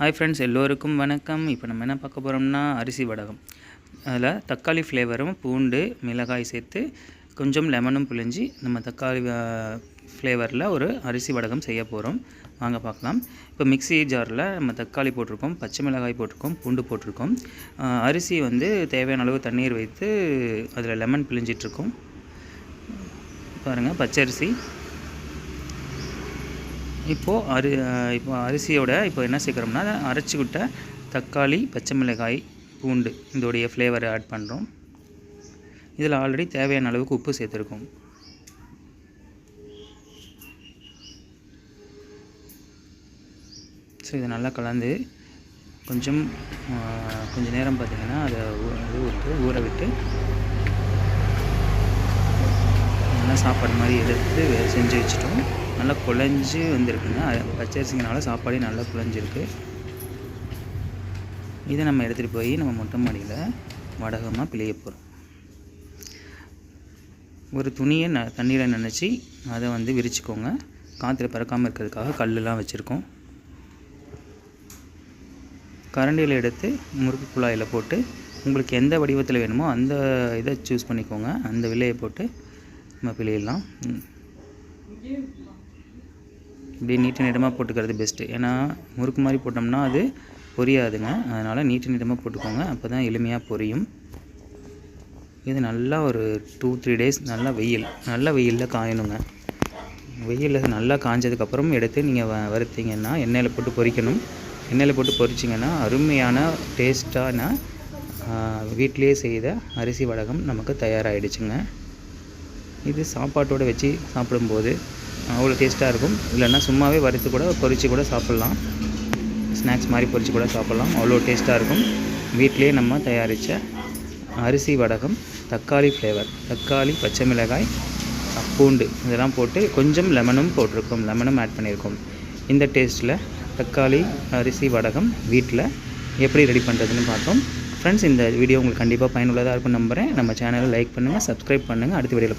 Hi friends எல்லோருக்கும் வணக்கம். இப்போ நம்ம என்ன பார்க்க போகிறோம்னா அரிசி வடகம். அதில் தக்காளி ஃப்ளேவரும் பூண்டு மிளகாய் சேர்த்து கொஞ்சம் லெமனும் புழிஞ்சி நம்ம தக்காளி ஃப்ளேவரில் ஒரு அரிசி வடகம் செய்ய போகிறோம் வாங்க பார்க்கலாம். இப்போ மிக்ஸி ஜாரில் நம்ம தக்காளி போட்டிருக்கோம் பச்சை மிளகாய் போட்டிருக்கோம் பூண்டு போட்டிருக்கோம். அரிசி வந்து தேவையான அளவு தண்ணீர் வைத்து அதில் லெமன் பிழிஞ்சிட்ருக்கோம். பாருங்கள் பச்சரிசி. இப்போது அரி இப்போ அரிசியோட இப்போ என்ன சேர்க்குறோம்னா அரைச்சி விட்ட தக்காளி பச்சை மிளகாய் பூண்டு இதோடைய ஃப்ளேவரை ஆட் பண்ணுறோம் இதில் ஆல்ரெடி தேவையான அளவுக்கு உப்பு சேர்த்துருக்கோம். ஸோ இதை நல்லா கலந்து கொஞ்சம் கொஞ்சம் நேரம் பார்த்திங்கன்னா அதை ஊ- இது விட்டு ஊற விட்டு நல்லா சாப்பாடு மாதிரி எடுத்து செஞ்சு வச்சுட்டோம். நல்லா குழஞ்சி வந்திருக்குங்க. அது பச்சரிசிங்கனால சாப்பாடே நல்லா குழஞ்சிருக்கு. இதை நம்ம எடுத்துகிட்டு போய் நம்ம மொட்டை மாடியில் வடகமாக பிழைய போகிறோம் ஒரு துணியை ந தண்ணியில் நினச்சி அதை வந்து விரிச்சுக்கோங்க. காற்றுல பறக்காமல் இருக்கிறதுக்காக கல்லுலாம் வச்சுருக்கோம். கரண்டியில் எடுத்து முறுக்கு குழாயில் போட்டு உங்களுக்கு எந்த வடிவத்தில் வேணுமோ அந்த இதை சூஸ் பண்ணிக்கோங்க. அந்த விலையை போட்டு நம்ம பிழையிடலாம் ம். இப்படி நீட்டு நீட்டமாக போட்டுக்கிறது பெஸ்ட்டு ஏன்னா முறுக்கு மாதிரி போட்டோம்னா அது பொரியாதுங்க. அதனால் நீட்டு நீட்டமாக போட்டுக்கோங்க. அப்போ தான் எளிமையாக பொரியும். இது நல்லா ஒரு டூ த்ரீ டேஸ் நல்லா வெயில். நல்லா வெயிலில் காயணுங்க. வெயிலில் நல்லா காஞ்சதுக்கப்புறம் எடுத்து நீங்கள் வ வறுத்தீங்கன்னா எண்ணெயில் போட்டு பொரிக்கணும். எண்ணெயில் போட்டு பொரிச்சிங்கன்னா அருமையான டேஸ்ட்டான வீட்டிலேயே செய்த அரிசி வடகம் நமக்கு தயாராகிடுச்சுங்க இது சாப்பாட்டோடு வச்சு சாப்பிடும்போது அவ்வளோ டேஸ்ட்டாக இருக்கும். இல்லைன்னா சும்மாவே வறுத்து கூட பொரித்து கூட சாப்பிட்லாம். ஸ்நாக்ஸ் மாதிரி பொரித்து கூட சாப்பிட்லாம். அவ்வளோ டேஸ்ட்டாக இருக்கும். வீட்டிலேயே நம்ம தயாரித்த அரிசி வடகம் தக்காளி ஃப்ளேவர் தக்காளி பச்சை மிளகாய் பூண்டு இதெல்லாம் போட்டு கொஞ்சம் லெமனும் போட்டிருக்கோம். லெமனும் ஆட் பண்ணியிருக்கோம். இந்த டேஸ்ட்டில் தக்காளி அரிசி வடகம் வீட்டில் எப்படி ரெடி பண்ணுறதுன்னு பார்த்தோம். ஃப்ரெண்ட்ஸ் இந்த வீடியோ உங்களுக்கு கண்டிப்பாக பயனுள்ளதாக இருக்கும் நம்புகிறேன் நம்ம சேனலை லைக் பண்ணுங்கள் சப்ஸ்கிரைப் பண்ணுங்கள் அடுத்த வீடியோவில்